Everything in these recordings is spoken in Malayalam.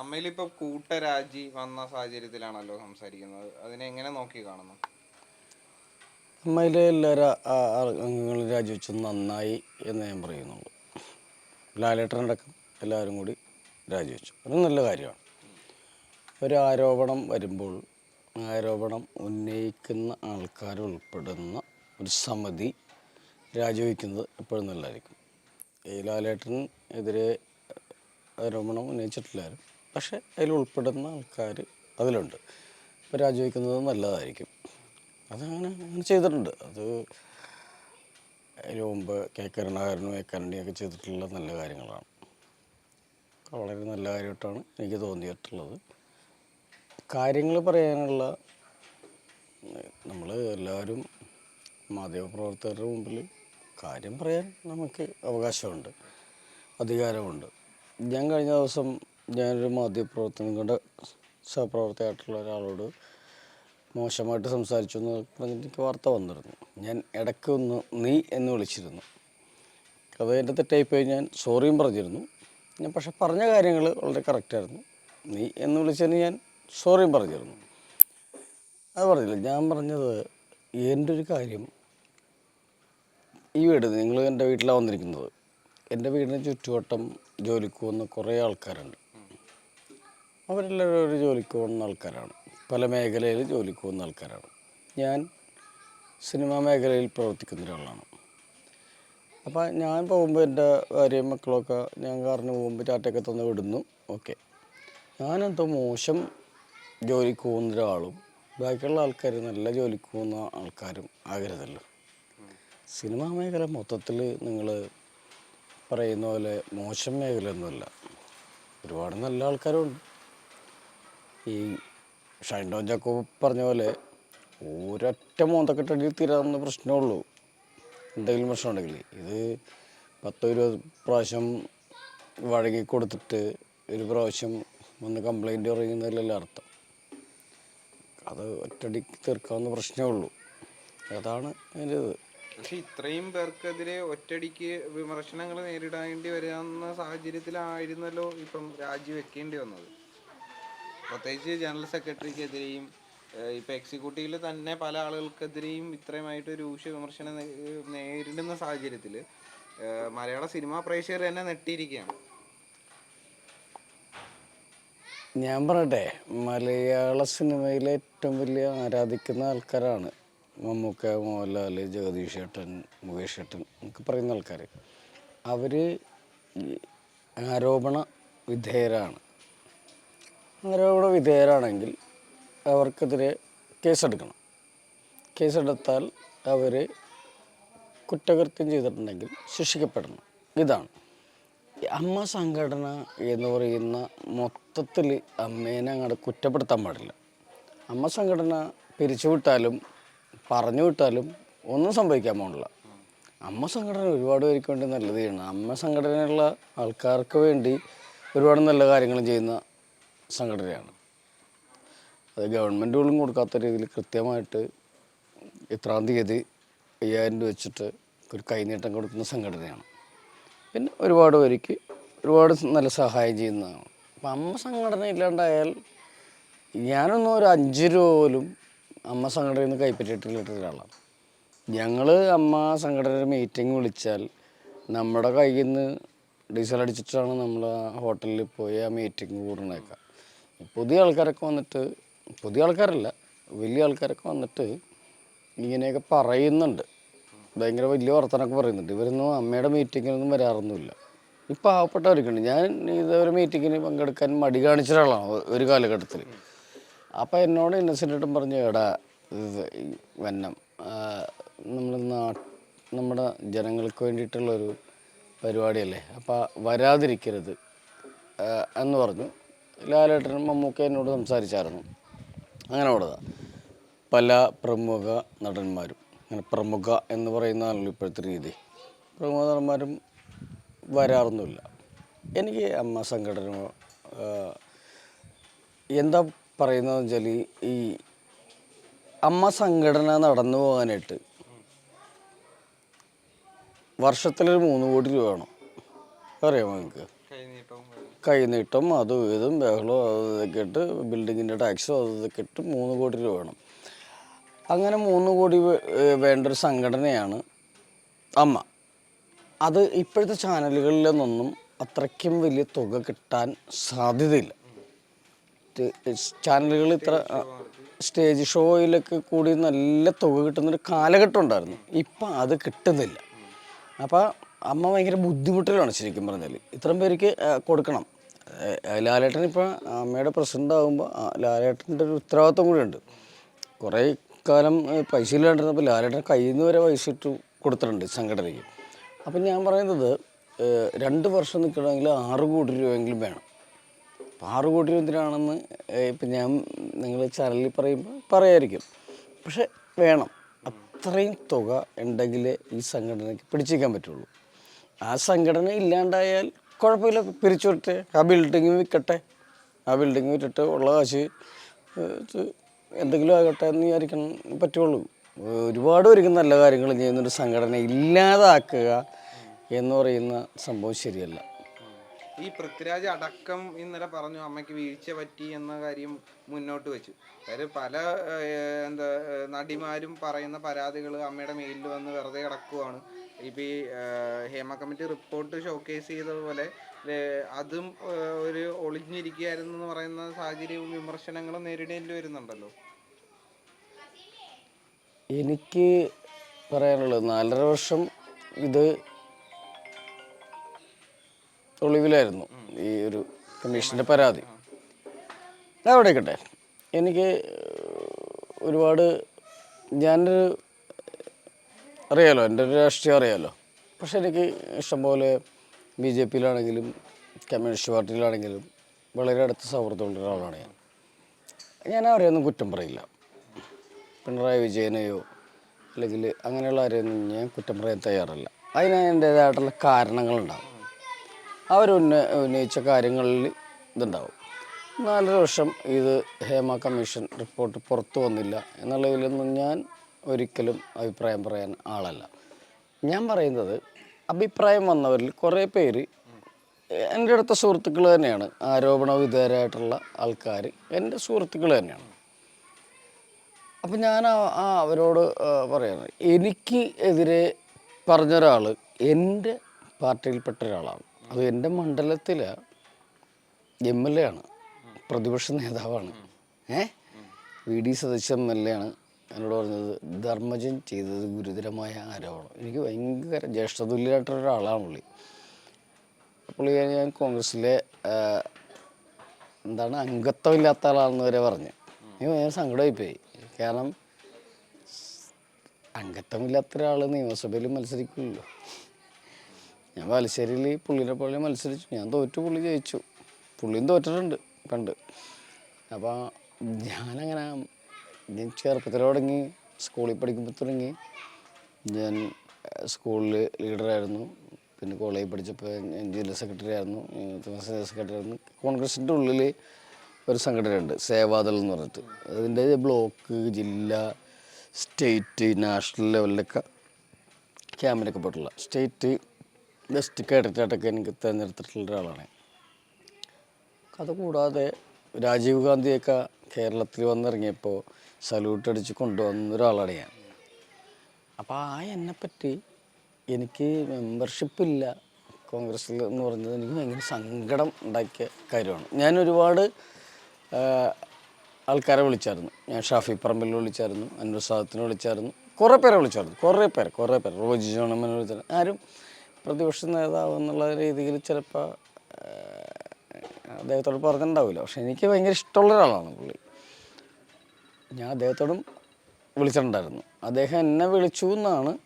അമ്മയിൽ ഇപ്പൊ കൂട്ടരാജി വന്ന സാഹചര്യത്തിലാണല്ലോ സംസാരിക്കുന്നത്. അതിനെ എങ്ങനെ നോക്കി കാണുന്നു? അമ്മയിലെ എല്ലാ അംഗങ്ങളും രാജിവെച്ചത് നന്നായി എന്ന് ഞാൻ പറയുന്നുള്ളൂ. ലാലേട്ടനടക്കം എല്ലാവരും കൂടി രാജിവെച്ചു. അത് നല്ല കാര്യമാണ്. ഒരു ആരോപണം വരുമ്പോൾ ആരോപണം ഉന്നയിക്കുന്ന ആൾക്കാർ ഉൾപ്പെടുന്ന ഒരു സമിതി രാജിവെക്കുന്നത് എപ്പോഴും നല്ലതായിരിക്കും. ഈ ലാലേട്ടനെതിരെ ആരോപണം ഉന്നയിച്ചിട്ടില്ലാരും പക്ഷേ അതിൽ ഉൾപ്പെടുന്ന ആൾക്കാർ അതിലുണ്ട്. അപ്പോൾ രാജിവെക്കുന്നത് നല്ലതായിരിക്കും. അതങ്ങനെ അങ്ങനെ ചെയ്തിട്ടുണ്ട്. അത് അതിന് മുമ്പ് കെ കരുണാകരനും എ കരണിയൊക്കെ ചെയ്തിട്ടുള്ള നല്ല കാര്യങ്ങളാണ്. വളരെ നല്ല കാര്യമായിട്ടാണ് എനിക്ക് തോന്നിയിട്ടുള്ളത്. കാര്യങ്ങൾ പറയാനുള്ള നമ്മൾ എല്ലാവരും മാധ്യമപ്രവർത്തകരുടെ മുമ്പിൽ കാര്യം പറയാൻ നമുക്ക് അവകാശമുണ്ട്. അധികാരമുണ്ട്. ഞാൻ കഴിഞ്ഞ ദിവസം ഞാനൊരു മാധ്യമപ്രവർത്തനങ്ങളുടെ സഹപ്രവർത്തകയായിട്ടുള്ള ഒരാളോട് മോശമായിട്ട് സംസാരിച്ചു എന്ന് പറഞ്ഞിട്ട് എനിക്ക് വാർത്ത വന്നിരുന്നു. ഞാൻ ഇടയ്ക്ക് ഒന്ന് നീ എന്ന് വിളിച്ചിരുന്നു. അത് എന്റെ തെറ്റായിപ്പോയി. ഞാൻ സോറിയും പറഞ്ഞിരുന്നു. ഞാൻ പക്ഷെ പറഞ്ഞ കാര്യങ്ങൾ വളരെ കറക്റ്റായിരുന്നു നീ എന്ന് വിളിച്ചതിന് ഞാൻ സോറിയും പറഞ്ഞിരുന്നു. അത് പറഞ്ഞില്ല. ഞാൻ പറഞ്ഞത് എന്റെ ഒരു കാര്യം ഈ വീട് നിങ്ങൾ എന്റെ വീട്ടിലാണ് വന്നിരിക്കുന്നത്. എന്റെ വീടിന് ചുറ്റുവട്ടം ജോലിക്ക് പോകുന്ന കുറേ ആൾക്കാരുണ്ട്. അവരെല്ലാവരും ഒരു ജോലിക്ക് പോകുന്ന ആൾക്കാരാണ്. പല മേഖലയിൽ ജോലിക്ക് പോകുന്ന ആൾക്കാരാണ്. ഞാൻ സിനിമാ മേഖലയിൽ പ്രവർത്തിക്കുന്ന ഒരാളാണ്. അപ്പോൾ ഞാൻ പോകുമ്പോൾ എന്റെ ഭാര്യയും മക്കളൊക്കെ ഞാൻ കാറിന് പോകുമ്പോൾ ടാറ്റയൊക്കെ തന്ന് വിടുന്നു. ഓക്കെ. ഞാനെന്തോ മോശം ജോലിക്ക് പോകുന്ന ഒരാളും ബാക്കിയുള്ള ആൾക്കാർ നല്ല ജോലിക്ക് പോകുന്ന ആൾക്കാരും ആകരുതല്ലോ. സിനിമാ മേഖല മൊത്തത്തിൽ നിങ്ങൾ പറയുന്ന പോലെ മോശം മേഖലയൊന്നുമല്ല. ഒരുപാട് നല്ല ആൾക്കാരുണ്ട്. ഈ ഷൈൻഡോൻ ജാക്കോ പറഞ്ഞ പോലെ ഒരൊറ്റ മോന്തക്കെട്ടടി തീരാവുന്ന പ്രശ്നമുള്ളൂ എന്തെങ്കിലും പ്രശ്നം ഉണ്ടെങ്കിൽ ഇത് പത്തോ ഇരുപത് പ്രാവശ്യം വഴങ്ങി കൊടുത്തിട്ട് ഒരു പ്രാവശ്യം വന്ന് കംപ്ലൈന്റ് പറയുന്നതിലല്ല അർത്ഥം. അത് ഒറ്റടിക്ക് തീർക്കാവുന്ന പ്രശ്നമേ ഉള്ളൂ. അതാണ് അതിന്റെ ഇത്. പക്ഷെ ഇത്രയും പേർക്കെതിരെ ഒറ്റടിക്ക് വിമർശനങ്ങൾ നേരിടേണ്ടി വരുന്ന സാഹചര്യത്തിലായിരുന്നല്ലോ ഇപ്പം രാജിവെക്കേണ്ടി വന്നത്. പ്രത്യേകിച്ച് ജനറൽ സെക്രട്ടറിക്കെതിരെയും ഇപ്പൊ എക്സിക്യൂട്ടീവിൽ തന്നെ പല ആളുകൾക്കെതിരെയും ഇത്രയുമായിട്ട് രൂക്ഷ വിമർശനം നേരിടുന്ന സാഹചര്യത്തിൽ മലയാള സിനിമാ പ്രേക്ഷകർ തന്നെ നെട്ടിയിരിക്കുകയാണ്. ഞാൻ പറയട്ടെ മലയാള സിനിമയിലെ ഏറ്റവും വലിയ ആരാധിക്കുന്ന ആൾക്കാരാണ് മമ്മൂക്ക മോഹൻലാൽ ജഗദീഷ് ഏട്ടൻ മുകേഷ് ഏട്ടൻ എന്നൊക്കെ പറയുന്ന ആൾക്കാർ അവർ ആരോപണ വിധേയരാണ്. ആരോപണ വിധേയരാണെങ്കിൽ അവർക്കെതിരെ കേസെടുക്കണം. കേസെടുത്താൽ അവർ കുറ്റകൃത്യം ചെയ്തിട്ടുണ്ടെങ്കിൽ ശിക്ഷിക്കപ്പെടണം. ഇതാണ്. അമ്മ സംഘടന എന്ന് പറയുന്ന മൊത്തത്തിൽ അമ്മേനെ അങ്ങോട്ട് കുറ്റപ്പെടുത്താൻ പാടില്ല. അമ്മ സംഘടന പിരിച്ചുവിട്ടാലും പറഞ്ഞു വിട്ടാലും ഒന്നും സംഭവിക്കാൻ പോകണില്ല അമ്മ സംഘടന ഒരുപാട് പേർക്ക് വേണ്ടി നല്ലത് ചെയ്യണം അമ്മ സംഘടനയുള്ള ആൾക്കാർക്ക് വേണ്ടി ഒരുപാട് നല്ല കാര്യങ്ങൾ ചെയ്യുന്ന സംഘടനയാണ്. അത് ഗവൺമെന്റ് പോലും കൊടുക്കാത്ത രീതിയിൽ കൃത്യമായിട്ട് ഇത്രാം തീയതി അയ്യായിരം രൂപ വെച്ചിട്ട് ഒരു കൈനീട്ടം കൊടുക്കുന്ന സംഘടനയാണ്. പിന്നെ ഒരുപാട് പേർക്ക് ഒരുപാട് നല്ല സഹായം ചെയ്യുന്നതാണ്. അപ്പം അമ്മ സംഘടന ഇല്ലാണ്ടായാൽ ഞാനൊന്നും ഒരു അഞ്ച് രൂപ പോലും അമ്മ സംഘടനയിൽ നിന്ന് കൈപ്പറ്റിയിട്ടില്ലാത്ത ഒരാളാണ്. ഞങ്ങൾ അമ്മ സംഘടന മീറ്റിംഗ് വിളിച്ചാൽ നമ്മുടെ കയ്യിൽ നിന്ന് ഡീസൽ അടിച്ചിട്ടാണ് നമ്മൾ ഹോട്ടലിൽ പോയി ആ മീറ്റിംഗ് കൂടണേക്ക പുതിയ ആൾക്കാരൊക്കെ വന്നിട്ട് പുതിയ ആൾക്കാരല്ല വലിയ ആൾക്കാരൊക്കെ വന്നിട്ട് ഇങ്ങനെയൊക്കെ പറയുന്നുണ്ട്. ഭയങ്കര വലിയ വർത്തനൊക്കെ പറയുന്നുണ്ട്. ഇവരൊന്നും അമ്മയുടെ മീറ്റിങ്ങിനൊന്നും വരാറൊന്നുമില്ല. ഈ പാവപ്പെട്ടവരൊക്കെയുണ്ട് ഞാൻ ഇതൊരു മീറ്റിങ്ങിന് പങ്കെടുക്കാൻ മടി കാണിച്ച ഒരാളാണ് ഒരു കാലഘട്ടത്തിൽ അപ്പോൾ എന്നോട് ഇന്നസെന്റും പറഞ്ഞു എടാ വന്നം നമ്മൾ നാ നമ്മുടെ ജനങ്ങൾക്ക് വേണ്ടിയിട്ടുള്ളൊരു പരിപാടിയല്ലേ? അപ്പോൾ വരാതിരിക്കരുത്. എന്ന് പറഞ്ഞു. ലാലേട്ടനും മമ്മൂക്ക എന്നോട് സംസാരിച്ചായിരുന്നു. അങ്ങനെ അവിടെ പല പ്രമുഖ നടന്മാരും. അങ്ങനെ പ്രമുഖ എന്ന് പറയുന്നതാണല്ലോ ഇപ്പോഴത്തെ രീതി. പ്രമുഖ നടന്മാരും വരാറൊന്നുമില്ല. എനിക്ക് അമ്മ സംഘടന എന്താ പറയുന്നതെന്ന് വെച്ചാൽ ഈ അമ്മ സംഘടന നടന്നു പോകാനായിട്ട് വർഷത്തിലൊരു മൂന്ന് കോടി രൂപ വേണം. അറിയാമോ നിങ്ങൾക്ക്? കൈനീട്ടം അതും ഇതും ബഹളവും അതും ഇതൊക്കെ ഇട്ട് ബിൽഡിങ്ങിന്റെ ടാക്സും അതും ഇതൊക്കെ ഇട്ട് മൂന്ന് കോടി രൂപ വേണം. അങ്ങനെ മൂന്ന് കോടി വേണ്ടൊരു സംഘടനയാണ് അമ്മ. അത് ഇപ്പോഴത്തെ ചാനലുകളിലൊന്നും അത്രയ്ക്കും വലിയ തുക കിട്ടാൻ സാധ്യതയില്ല. ചാനലുകൾ ഇത്ര സ്റ്റേജ് ഷോയിലൊക്കെ കൂടി നല്ല തുക കിട്ടുന്നൊരു കാലഘട്ടം ഉണ്ടായിരുന്നു. ഇപ്പം അത് കിട്ടുന്നില്ല. അപ്പോൾ അമ്മ ഭയങ്കര ബുദ്ധിമുട്ടിലാണ് ശരിക്കും പറഞ്ഞാൽ ഇത്രയും പേർക്ക് കൊടുക്കണം. ലാലേട്ടൻ ഇപ്പോൾ അമ്മയുടെ പ്രസിഡന്റ് ആകുമ്പോൾ ലാലേട്ടന്റെ ഒരു ഉത്തരവാദിത്വം കൂടിയുണ്ട് കുറേ കാലം പൈസ ഇല്ലാണ്ടിരുന്നപ്പോൾ ലാലേട്ടൻ കയ്യിൽ നിന്ന് വരെ പൈസ ഇട്ട് കൊടുത്തിട്ടുണ്ട് സംഘടനയ്ക്ക്. അപ്പം ഞാൻ പറയുന്നത് രണ്ട് വർഷം നിൽക്കണമെങ്കിൽ ആറ് കോടി രൂപയെങ്കിലും വേണം. അപ്പം ആറ് കോടി രൂപ എന്തിനാണെന്ന് ഇപ്പം ഞാൻ നിങ്ങൾ ചാനലിൽ പറയുമ്പോൾ പറയായിരിക്കും. പക്ഷെ വേണം. അത്രയും തുക ഉണ്ടെങ്കിലേ ഈ സംഘടനയ്ക്ക് പിടിച്ചേക്കാൻ പറ്റുള്ളൂ. ആ സംഘടന ഇല്ലാണ്ടായാൽ കുഴപ്പമില്ല. പിരിച്ചു വിട്ടെ ആ ബിൽഡിങ് വിൽക്കട്ടെ ആ ബിൽഡിങ് വിറ്റിട്ട് ഉള്ള കാശ് എന്തെങ്കിലും ആകട്ടെ എന്ന് വിചാരിക്കാൻ പറ്റുള്ളൂ. ഒരുപാട് പേർക്ക് നല്ല കാര്യങ്ങൾ ചെയ്യുന്നൊരു സംഘടന ഇല്ലാതാക്കുക എന്ന് പറയുന്ന സംഭവം ശരിയല്ല. ഈ പൃഥ്വിരാജ് അടക്കം ഇന്നലെ പറഞ്ഞു അമ്മയ്ക്ക് വീഴ്ച പറ്റി എന്ന കാര്യം മുന്നോട്ട് വെച്ചു. അതായത് പല എന്താ നടിമാരും പറയുന്ന പരാതികൾ അമ്മയുടെ മെയിലിൽ വന്ന് വെറുതെ കിടക്കുവാണ്. ഇപ്പം ഈ ഹേമ കമ്മിറ്റി റിപ്പോർട്ട് ഷോക്കേസ് ചെയ്തതുപോലെ അതും ഒരു ഒളിഞ്ഞിരിക്കുകയായിരുന്നു എന്ന് പറയുന്ന സാഹചര്യവും വിമർശനങ്ങളും നേരിടേണ്ടി വരുന്നുണ്ടല്ലോ. എനിക്ക് പറയാനുള്ളത് നാലര വർഷം ഇത് ഒളിവിലായിരുന്നു ഈ ഒരു കമ്മീഷന്റെ പരാതി. അവിടെ ഇരിക്കട്ടെ എനിക്ക് ഒരുപാട് ഞാനൊരു അറിയാലോ എന്റെ ഒരു രാഷ്ട്രീയം അറിയാലോ. പക്ഷെ എനിക്ക് ഇഷ്ടംപോലെ ബി ജെ പിയിലാണെങ്കിലും കമ്മ്യൂണിസ്റ്റ് പാർട്ടിയിലാണെങ്കിലും വളരെ അടുത്ത സൗഹൃദമുള്ള ഒരാളാണ് ഞാൻ. ഞാൻ അവരെയൊന്നും കുറ്റം പറയില്ല. പിണറായി വിജയനെയോ അല്ലെങ്കിൽ അങ്ങനെയുള്ള ആരെയൊന്നും ഞാൻ കുറ്റം പറയാൻ തയ്യാറല്ല. അതിന് എന്റേതായിട്ടുള്ള കാരണങ്ങളുണ്ടാകും. അവരുന്ന ഉന്നയിച്ച കാര്യങ്ങളിൽ ഇതുണ്ടാവും. നാലര വർഷം ഇത് ഹേമ കമ്മീഷൻ റിപ്പോർട്ട് പുറത്തു വന്നില്ല എന്നുള്ളതിലൊന്നും ഞാൻ ഒരിക്കലും അഭിപ്രായം പറയാൻ ആളല്ല. ഞാൻ പറയുന്നത് അഭിപ്രായം വന്നവരിൽ കുറേ പേര് എന്റെ അടുത്ത സുഹൃത്തുക്കൾ തന്നെയാണ്. ആരോപണ വിധേയരായിട്ടുള്ള ആൾക്കാർ എന്റെ സുഹൃത്തുക്കൾ തന്നെയാണ്. അപ്പം ഞാൻ ആ- അവരോട് പറയുന്നത് എനിക്ക് എതിരെ പറഞ്ഞൊരാൾ എന്റെ പാർട്ടിയിൽപ്പെട്ട ഒരാളാണ്. അത് എന്റെ മണ്ഡലത്തിൽ എം എൽ എ ആണ്. പ്രതിപക്ഷ നേതാവാണ്. ഏ? V D Satheesan M L A ആണ്. എന്നോട് പറഞ്ഞത് ധർമ്മജൻ ചെയ്തത് ഗുരുതരമായ ആരോപണം. എനിക്ക് ഭയങ്കര ജ്യേഷ്ഠതുല്യമായിട്ടുള്ള ഒരാളാണ് പുള്ളി. പുള്ളി ഞാൻ കോൺഗ്രസ്സിലെ എന്താണ് അംഗത്വമില്ലാത്ത ആളാണെന്ന് വരെ പറഞ്ഞു. ഞാൻ സങ്കടമായിപ്പോയി. കാരണം അംഗത്വമില്ലാത്ത ഒരാൾ നിയമസഭയിൽ മത്സരിക്കില്ലല്ലോ. ഞാൻ ബാലുശ്ശേരിയിൽ പുള്ളിനെ പോലെ മത്സരിച്ചു. ഞാൻ തോറ്റു പുള്ളി ജയിച്ചു. പുള്ളിയും തോറ്റിട്ടുണ്ട് പണ്ട് അപ്പോൾ ഞാനങ്ങനെ ഞാൻ ചെറുപ്പത്തിൽ തുടങ്ങി സ്കൂളിൽ പഠിക്കുമ്പോൾ തുടങ്ങി ഞാൻ സ്കൂളിൽ ലീഡറായിരുന്നു. പിന്നെ കോളേജിൽ പഠിച്ചപ്പോൾ ഞാൻ ജില്ലാ സെക്രട്ടറി ആയിരുന്നു. സെക്രട്ടറി ആയിരുന്നു. കോൺഗ്രസിന്റെ ഉള്ളിൽ ഒരു സംഘടനയുണ്ട് സേവാദൾ എന്ന് പറഞ്ഞിട്ട്. അതിന്റെ ബ്ലോക്ക് ജില്ല സ്റ്റേറ്റ് നാഷണൽ ലെവലിലൊക്കെ ക്യാമ്പിനൊക്കെ പോയിട്ടുള്ള സ്റ്റേറ്റ് ബെസ്റ്റ് കേഡറ്റായിട്ടൊക്കെ എനിക്ക് തിരഞ്ഞെടുത്തിട്ടുള്ള ഒരാളാണ്. അതുകൂടാതെ രാജീവ് ഗാന്ധിയൊക്കെ കേരളത്തിൽ വന്നിറങ്ങിയപ്പോൾ സല്യൂട്ട് അടിച്ച് കൊണ്ടുവന്ന ഒരാളാണ് ഞാൻ. അപ്പോൾ ആ എന്നെപ്പറ്റി എനിക്ക് മെമ്പർഷിപ്പില്ല കോൺഗ്രസ്സിൽ എന്ന് പറഞ്ഞത് എനിക്ക് ഭയങ്കര സങ്കടം ഉണ്ടാക്കിയ കാര്യമാണ്. ഞാൻ ഒരുപാട് ആൾക്കാരെ വിളിച്ചായിരുന്നു. ഞാൻ ഷാഫി പറമ്പിൽ വിളിച്ചായിരുന്നു അൻവർ സാദത്തിനെ വിളിച്ചായിരുന്നു. കുറേ പേരെ വിളിച്ചായിരുന്നു. കുറേ പേര് കുറേ പേര്. റോജി ജോണമ്മനെ വിളിച്ചായിരുന്നു. ആരും പ്രതിപക്ഷ നേതാവ് എന്നുള്ള രീതിയിൽ ചിലപ്പോൾ അദ്ദേഹത്തോട് പറഞ്ഞിട്ടുണ്ടാവില്ല. പക്ഷെ എനിക്ക് ഭയങ്കര ഇഷ്ടമുള്ള ഒരാളാണ് പുള്ളി. ഞാൻ അദ്ദേഹത്തോടും വിളിച്ചിട്ടുണ്ടായിരുന്നു. അദ്ദേഹം എന്നെ വിളിച്ചു എന്നാണ്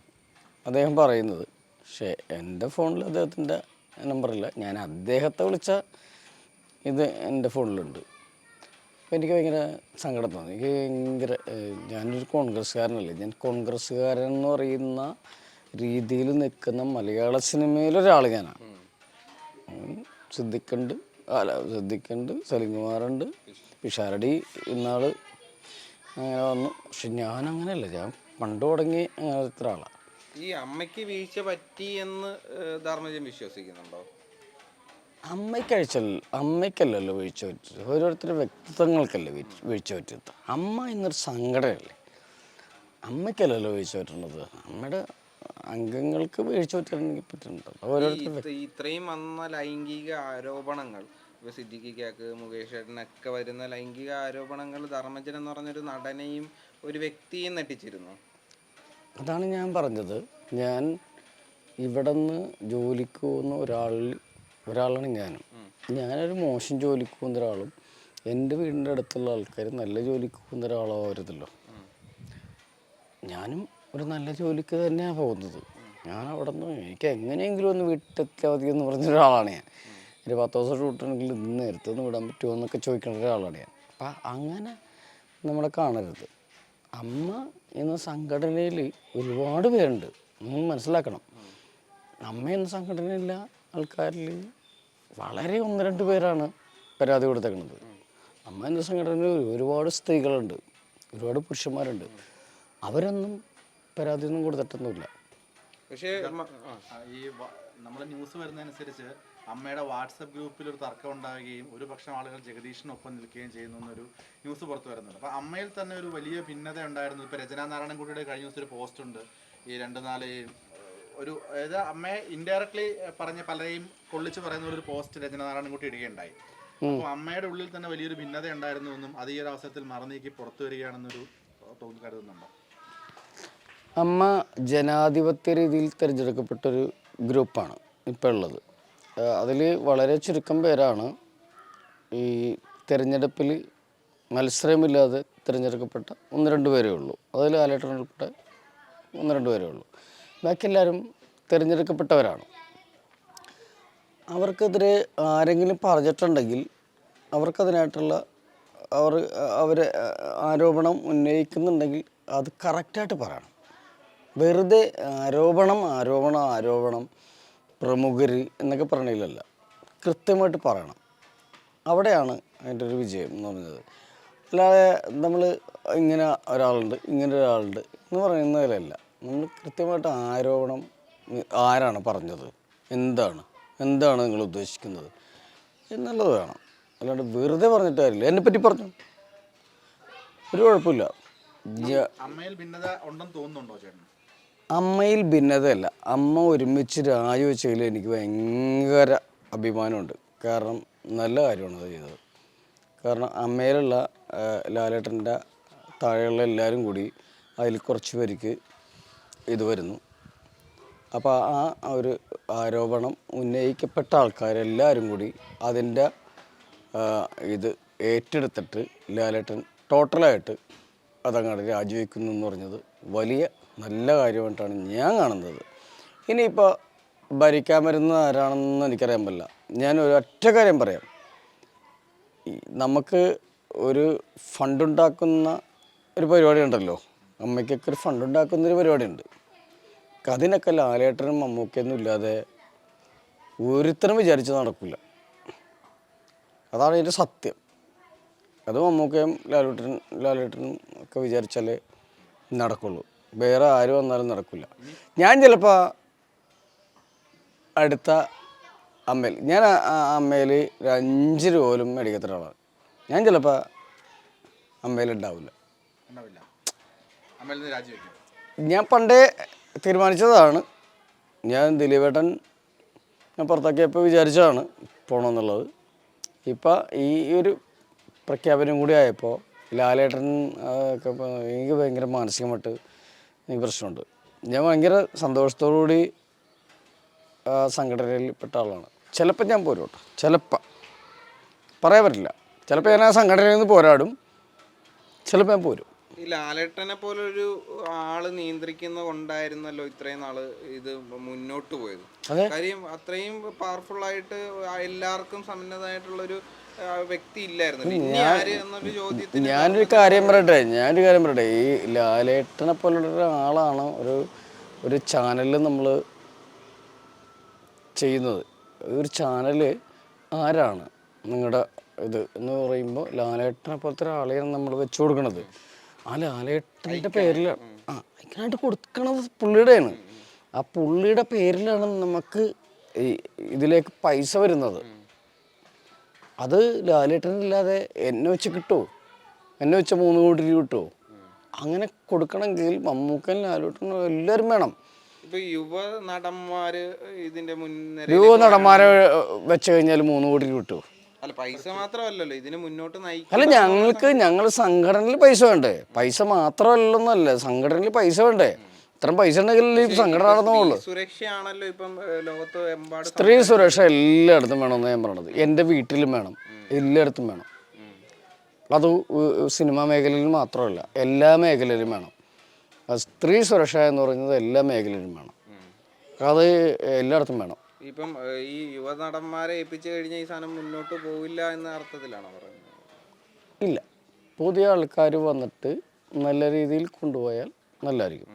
അദ്ദേഹം പറയുന്നത്. പക്ഷേ എന്റെ ഫോണിൽ അദ്ദേഹത്തിന്റെ നമ്പറില്ല. ഞാൻ അദ്ദേഹത്തെ വിളിച്ച ഇത് എന്റെ ഫോണിലുണ്ട്. അപ്പോൾ എനിക്ക് ഭയങ്കര സങ്കടം തോന്നി. എനിക്ക് ഭയങ്കര ഞാനൊരു കോൺഗ്രസ്സുകാരനല്ലേ. ഞാൻ കോൺഗ്രസ്സുകാരൻ എന്ന് പറയുന്ന രീതിയിൽ നിൽക്കുന്ന മലയാള സിനിമയിലൊരാൾ ഞാനാണ്. സിദ്ധിക്കുണ്ട് സിദ്ദിഖുണ്ട് അല്ല സിദ്ദിഖുണ്ട് സലിംകുമാറുണ്ട് പിഷാരടി ഇന്നാൾ അങ്ങനെ വന്നു. പക്ഷെ ഞാൻ അങ്ങനെയല്ല ഞാൻ പണ്ട് തുടങ്ങി അങ്ങനത്തെ ഒരാളാണ് ഈ അമ്മയ്ക്ക് വീഴ്ച പറ്റി എന്ന് ധർമ്മജൻ വിശ്വസിക്കുന്നുണ്ടോ? അമ്മയ്ക്ക് അഴിച്ചല്ല അമ്മയ്ക്കല്ലല്ലോ വീഴ്ച പറ്റിയത്. ഓരോരുത്തരുടെ വ്യക്തിത്വങ്ങൾക്കല്ലേ വീഴ്ച വീഴ്ച പറ്റിയത്. അമ്മ എന്നൊരു സങ്കടമല്ലേ? അമ്മയ്ക്കല്ലല്ലോ വീഴ്ച പറ്റുന്നത്. അമ്മയുടെ അംഗങ്ങൾക്ക് വീഴ്ച പറ്റാണെങ്കിൽ പറ്റുന്നുണ്ട് ഓരോരുത്തരുടെ ഇത്രയും വന്ന ലൈംഗിക ആരോപണങ്ങൾ ഇപ്പൊ സിദ്ദിഖിക്കാക്ക് മുകേഷ് ഏട്ടനൊക്കെ വരുന്ന ലൈംഗിക ആരോപണങ്ങൾ ധർമ്മജൻ എന്ന് പറഞ്ഞൊരു നടനെയും ഒരു വ്യക്തിയും നട്ടിച്ചിരുന്നു. അതാണ് ഞാൻ പറഞ്ഞത്. ഞാൻ ഇവിടെ നിന്ന് ജോലിക്ക് പോകുന്ന ഒരാളിൽ ഒരാളാണ് ഞാനും. ഞാനൊരു മോശം ജോലിക്ക് പോകുന്ന ഒരാളും എന്റെ വീടിന്റെ അടുത്തുള്ള ആൾക്കാർ നല്ല ജോലിക്ക് പോകുന്ന ഒരാളാവരുതല്ലോ. ഞാനും ഒരു നല്ല ജോലിക്ക് തന്നെയാണ് പോകുന്നത്. ഞാൻ അവിടെ നിന്ന് എനിക്ക് എങ്ങനെയെങ്കിലും ഒന്ന് വീട്ടിലെത്തിയാൽ മതി എന്ന് പറഞ്ഞ ഒരാളാണ് ഞാൻ. ഒരു പത്ത് ദിവസം ഷൂട്ടുണ്ടെങ്കിൽ ഇന്ന് നേരത്തെ ഒന്ന് വിടാൻ പറ്റുമോ എന്നൊക്കെ ചോദിക്കേണ്ട ഒരാളാണ് ഞാൻ. അപ്പം അങ്ങനെ നമ്മളെ കാണരുത്. അമ്മ എന്ന സംഘടനയിൽ ഒരുപാട് പേരുണ്ട്. നമ്മൾ മനസ്സിലാക്കണം. അമ്മ എന്ന സംഘടനയിലെ ആൾക്കാരിൽ വളരെ ഒന്ന് രണ്ട് പേരാണ് പരാതി കൊടുത്തേക്കുന്നത് അമ്മ എന്ന സംഘടനയിൽ ഒരുപാട് സ്ത്രീകളുണ്ട്. ഒരുപാട് പുരുഷന്മാരുണ്ട്. അവരൊന്നും പരാതി ഒന്നും കൊടുത്തിട്ടൊന്നുമില്ല. പക്ഷേ ഈ നമ്മുടെ ന്യൂസ് വരുന്നതനുസരിച്ച് അമ്മയുടെ വാട്സപ്പ് ഗ്രൂപ്പിൽ ഒരു തർക്കം ഉണ്ടാകുകയും ഒരു പക്ഷം ആളുകൾ ജഗദീഷിനൊപ്പം നിൽക്കുകയും ചെയ്യുന്നു എന്നൊരു ന്യൂസ് പുറത്തു വരുന്നുണ്ട്. അപ്പോൾ അമ്മയിൽ തന്നെ ഒരു വലിയ ഭിന്നത ഉണ്ടായിരുന്നു. ഇപ്പോൾ രചനാനാരായണൻ നാരായണൻകുട്ടിയുടെ കഴിഞ്ഞ ദിവസം ഒരു പോസ്റ്റ് ഉണ്ട്. ഈ രണ്ട് നാല് ഈ, ഒരു അതായത് അമ്മയെ ഇൻഡയറക്ട്ലി പറഞ്ഞ പലരെയും കൊള്ളിച്ച് പറയുന്ന ഒരു പോസ്റ്റ് രചനാനാരായണൻ നാരായണൻകുട്ടി ഇടുകയുണ്ടായി. അപ്പോൾ അമ്മയുടെ ഉള്ളിൽ തന്നെ വലിയൊരു ഭിന്നത ഉണ്ടായിരുന്നു എന്നും അത് ഈ ഒരു അവസരത്തിൽ മറന്നീക്കി പുറത്തു വരികയാണെന്നൊരു തോന്നി കരുതുന്നുണ്ടോ? അമ്മ ജനാധിപത്യ രീതിയിൽ തിരഞ്ഞെടുക്കപ്പെട്ടൊരു ഗ്രൂപ്പാണ് ഇപ്പോൾ ഉള്ളത്. അതിൽ വളരെ ചുരുക്കം പേരാണ് ഈ തിരഞ്ഞെടുപ്പിൽ മത്സരമില്ലാതെ തിരഞ്ഞെടുക്കപ്പെട്ട ഒന്ന് രണ്ട് പേരേ ഉള്ളൂ. അതിൽ ആലേട്ടൻ ഉൾപ്പെടെ ഒന്ന് രണ്ട് പേരേ ഉള്ളൂ. ബാക്കി എല്ലാവരും തിരഞ്ഞെടുക്കപ്പെട്ടവരാണ്. അവർക്കെതിരെ ആരെങ്കിലും പറഞ്ഞിട്ടുണ്ടെങ്കിൽ അവർക്കതിനായിട്ടുള്ള അവർ അവരെ ആരോപണം ഉന്നയിക്കുന്നുണ്ടെങ്കിൽ അത് കറക്റ്റായിട്ട് പറയണം. വെറുതെ ആരോപണം ആരോപണം ആരോപണം പ്രമുഖർ എന്നൊക്കെ പറഞ്ഞതിലല്ല കൃത്യമായിട്ട് പറയണം. അവിടെയാണ് അതിന്റെ ഒരു വിജയം എന്ന് പറഞ്ഞത്. അല്ലാതെ നമ്മൾ ഇങ്ങനെ ഒരാളുണ്ട് ഇങ്ങനെ ഒരാളുണ്ട് എന്ന് പറയുന്നതിലല്ല നമ്മൾ കൃത്യമായിട്ട് ആരോപണം ആരാണ് പറഞ്ഞത്? എന്താണ്? എന്താണ് നിങ്ങൾ ഉദ്ദേശിക്കുന്നത്? എന്നുള്ളത് വേണം. അല്ലാണ്ട് വെറുതെ പറഞ്ഞിട്ട് കാര്യമില്ല. എന്നെ പറ്റി പറഞ്ഞു? ഒരു കുഴപ്പമില്ല. അമ്മയിൽ ഭിന്നത ഉണ്ടെന്ന് തോന്നുന്നുണ്ടോ ചേട്ടൻ അമ്മയിൽ ഭിന്നതയല്ല. അമ്മ ഒരുമിച്ച് രാജി വെച്ചതിൽ എനിക്ക് ഭയങ്കര അഭിമാനമുണ്ട്. കാരണം നല്ല കാര്യമാണ് അത് ചെയ്തത്. കാരണം അമ്മയിലുള്ള ലാലേട്ടന്റെ താഴെയുള്ള എല്ലാവരും കൂടി അതിൽ കുറച്ച് പേർക്ക് ഇത് വരുന്നു. അപ്പോൾ ആ ഒരു ആരോപണം ഉന്നയിക്കപ്പെട്ട ആൾക്കാരെല്ലാവരും കൂടി അതിന്റെ ഇത് ഏറ്റെടുത്തിട്ട് ലാലേട്ടൻ ടോട്ടലായിട്ട് അതങ്ങോട്ട് രാജിവെക്കുന്നു എന്ന് പറഞ്ഞത് വലിയ നല്ല കാര്യമായിട്ടാണ് ഞാൻ കാണുന്നത്. ഇനിയിപ്പോൾ ഭരിക്കാൻ വരുന്നത് ആരാണെന്ന് എനിക്കറിയാൻ പറ്റില്ല. ഞാൻ ഒരു ഒറ്റ കാര്യം പറയാം. നമുക്ക് ഒരു ഫണ്ടുണ്ടാക്കുന്ന ഒരു പരിപാടി ഉണ്ടല്ലോ. അമ്മയ്ക്കൊക്കെ ഒരു ഫണ്ടുണ്ടാക്കുന്ന ഒരു പരിപാടി ഉണ്ട്. അതിനൊക്കെ ലാലേട്ടനും മമ്മൂക്കൊന്നും ഇല്ലാതെ ഒരുത്തരം വിചാരിച്ച് നടക്കില്ല അതാണ് ഇതിന്റെ സത്യം. അത് മമ്മൂക്കയും ലാലേട്ടനും ലാലേട്ടനും ഒക്കെ വിചാരിച്ചാലേ നടക്കുള്ളൂ. വേറെ ആര് വന്നാലും നടക്കില്ല ഞാൻ ചിലപ്പോൾ അടുത്ത അമ്മയിൽ ഞാൻ ആ അമ്മയിൽ ഒരു അഞ്ച് രൂപ പോലും മേടിക്കാത്ത ഒരാളാണ്. ഞാൻ ചിലപ്പോൾ അമ്മയിൽ ഉണ്ടാവില്ല. ഞാൻ പണ്ടേ തീരുമാനിച്ചതാണ്. ഞാൻ ദിലീപേട്ടൻ ഞാൻ പുറത്താക്കിയപ്പോൾ വിചാരിച്ചതാണ് പോകണമെന്നുള്ളത് ഇപ്പം ഈ ഒരു പ്രഖ്യാപനം കൂടി ആയപ്പോൾ ലാലേട്ടൻ ഒക്കെ എനിക്ക് ഭയങ്കര മാനസികമായിട്ട് എനിക്ക് പ്രശ്നമുണ്ട്. ഞാൻ ഭയങ്കര സന്തോഷത്തോടു കൂടി സംഘടനയിൽപ്പെട്ട സംഘടനയിൽ പെട്ട ആളാണ്. ചിലപ്പോൾ ഞാൻ പോരും കേട്ടോ ചിലപ്പോൾ പറയാൻ പറ്റില്ല. ചിലപ്പോൾ ഞാൻ ആ സംഘടനയിൽ നിന്ന് പോരാടും. ചിലപ്പോൾ ഞാൻ പോരും. ഈ ലാലേട്ടനെ പോലൊരു ഒരു ആൾ നിയന്ത്രിക്കുന്ന കൊണ്ടായിരുന്നല്ലോ ഇത്രയും നാൾ ഇത് മുന്നോട്ട് പോയത്. കാര്യം അത്രയും പവർഫുൾ ആയിട്ട് എല്ലാവർക്കും സമന്നതായിട്ടുള്ളൊരു വ്യക്തി ഇല്ലായിരുന്നു. ഞാനൊരു കാര്യം പറയട്ടെ ഞാനൊരു കാര്യം പറയട്ടെ. ഈ ലാലേട്ടനെ പോലുള്ള ഒരാളാണ് ഒരു ഒരു ചാനലിൽ നമ്മൾ ചെയ്യുന്നത്. ഒരു ചാനൽ ആരാണ് നിങ്ങളുടെ ഇത് എന്ന് പറയുമ്പോൾ ലാലേട്ടനെ പോലത്തെ ഒരാളെയാണ് നമ്മൾ വെച്ചു കൊടുക്കണത്. ആ ലാലേട്ടന്റെ പേരിലാണ് ആ അതിനായിട്ട് കൊടുക്കണത് പുള്ളിയുടെയാണ്. ആ പുള്ളിയുടെ പേരിലാണ് നമുക്ക് ഈ ഇതിലേക്ക് പൈസ വരുന്നത്. അത് ലാലേട്ടനില്ലാതെ എന്നെ വെച്ച് കിട്ടുമോ എന്നെ വെച്ച മൂന്ന് കോടി രൂപ കിട്ടുമോ അങ്ങനെ കൊടുക്കണമെങ്കിൽ മമ്മൂക്കൻ ലാലേട്ടനും എല്ലാവരും വേണം. യുവ നടന്മാര് ഇതിന്റെ നടന്മാരെ വെച്ച് കഴിഞ്ഞാൽ മൂന്ന് കോടി രൂപ കിട്ടുമോ അല്ല പൈസ മാത്രമല്ലല്ലോ. ഇതിനെ മുന്നോട്ട് നയിക്കും അല്ല ഞങ്ങൾക്ക് ഞങ്ങൾ സംഘടനയിൽ പൈസ വേണ്ടേ? പൈസ മാത്രമല്ലെന്നല്ല സംഘടനയിൽ പൈസ വേണ്ടേ? ഇത്രയും പൈസ ഉണ്ടെങ്കിൽ സങ്കടം സംഘടന നടന്നോളൂ സുരക്ഷയാണല്ലോ ഇപ്പം ലോകത്ത് എമ്പാട് സ്ത്രീ സുരക്ഷ എല്ലായിടത്തും വേണമെന്ന് ഞാൻ പറയണത്. എന്റെ വീട്ടിലും വേണം. എല്ലായിടത്തും വേണം. അത് സിനിമാ മേഖലയിൽ മാത്രമല്ല എല്ലാ മേഖലയിലും വേണം. സ്ത്രീ സുരക്ഷ എന്ന് പറയുന്നത് എല്ലാ മേഖലയിലും വേണം. അത് എല്ലായിടത്തും വേണം. ഇപ്പം ഈ യുവ നടന്മാരെ ഏൽപ്പിച്ചു കഴിഞ്ഞാൽ ഈ സാധനം മുന്നോട്ട് പോവില്ല എന്ന അർത്ഥത്തിലാണോ പറയുന്നത്? ഇല്ല. പുതിയ ആൾക്കാർ വന്നിട്ട് നല്ല രീതിയിൽ കൊണ്ടുപോയാൽ നല്ലതായിരിക്കും.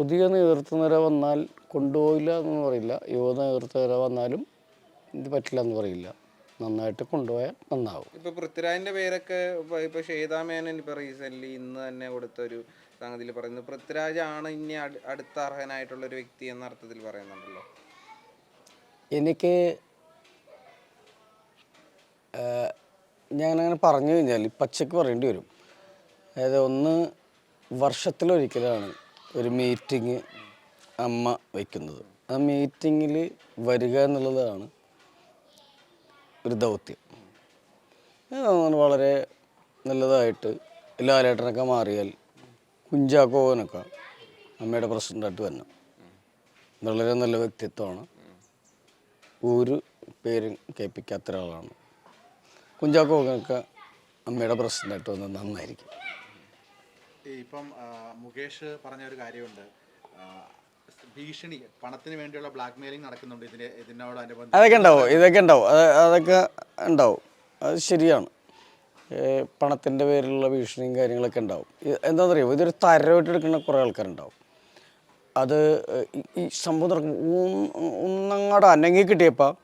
പുതിയ നേതൃത്വനിര വന്നാൽ കൊണ്ടുപോയില്ല എന്ന് പറയില്ല. യുവ നേതൃത്വനിര വന്നാലും ഇത് പറ്റില്ല എന്ന് പറയില്ല. നന്നായിട്ട് കൊണ്ടുപോയാൽ നന്നാവും. ഇപ്പൊ പൃഥ്വിരാജിന്റെ പേരൊക്കെ ഇപ്പൊ ഇപ്പൊ ശ്വേതാ മേനൻ ഇപ്പൊ റീസെന്റ് ഇന്ന് തന്നെ കൊടുത്ത ഒരു സംഗതിയിൽ പറയുന്നു. പൃഥ്വിരാജ് ആണ് ഇനി അടുത്ത അർഹനായിട്ടുള്ള ഒരു വ്യക്തി എന്ന അർത്ഥത്തിൽ പറയുന്നുണ്ടല്ലോ. എനിക്ക് ഞാനങ്ങനെ പറഞ്ഞു കഴിഞ്ഞാൽ പച്ചക്ക് പറയേണ്ടി വരും. അതായത് ഒന്ന് വർഷത്തിലൊരിക്കലാണ് ഒരു മീറ്റിംഗ് അമ്മ വയ്ക്കുന്നത് ആ മീറ്റിങ്ങിൽ വരിക എന്നുള്ളതാണ് ഒരു ദൗത്യം. വളരെ നല്ലതായിട്ട് ലാലേട്ടനൊക്കെ മാറിയാൽ കുഞ്ചാക്കോവനൊക്കെ അമ്മയുടെ പ്രസിഡന്റായിട്ട് വരണം. വളരെ നല്ല വ്യക്തിത്വമാണ്. ഒരു പേരും കേൾപ്പിക്കാത്ത ഒരാളാണ്. കുഞ്ചാക്കോവനൊക്കെ അമ്മയുടെ പ്രസിഡന്റായിട്ട് വന്നത് നന്നായിരിക്കും. ഇപ്പം മുകേഷ് പറഞ്ഞ ഒരു കാര്യമുണ്ട് ഭീഷണി പണത്തിന് വേണ്ടിയുള്ള ബ്ലാക്ക് മെയിലിംഗ് നടക്കുന്നുണ്ട് ഇതിന് ഇതിനോടനുബന്ധിച്ച് അതൊക്കെ ഉണ്ടാവും ഇതൊക്കെ ഉണ്ടാവും. അതൊക്കെ ഉണ്ടാവും. അത് ശരിയാണ്. പണത്തിന്റെ പേരിലുള്ള ഭീഷണിയും കാര്യങ്ങളൊക്കെ ഉണ്ടാവും. എന്താണെന്ന് എന്താണെന്നറിയോ ഇതൊരു തരമായിട്ട് എടുക്കുന്ന കുറേ ആൾക്കാരുണ്ടാവും. അത് ഈ- സംഭവം നടക്കും. അനങ്ങി കിട്ടിയപ്പോൾ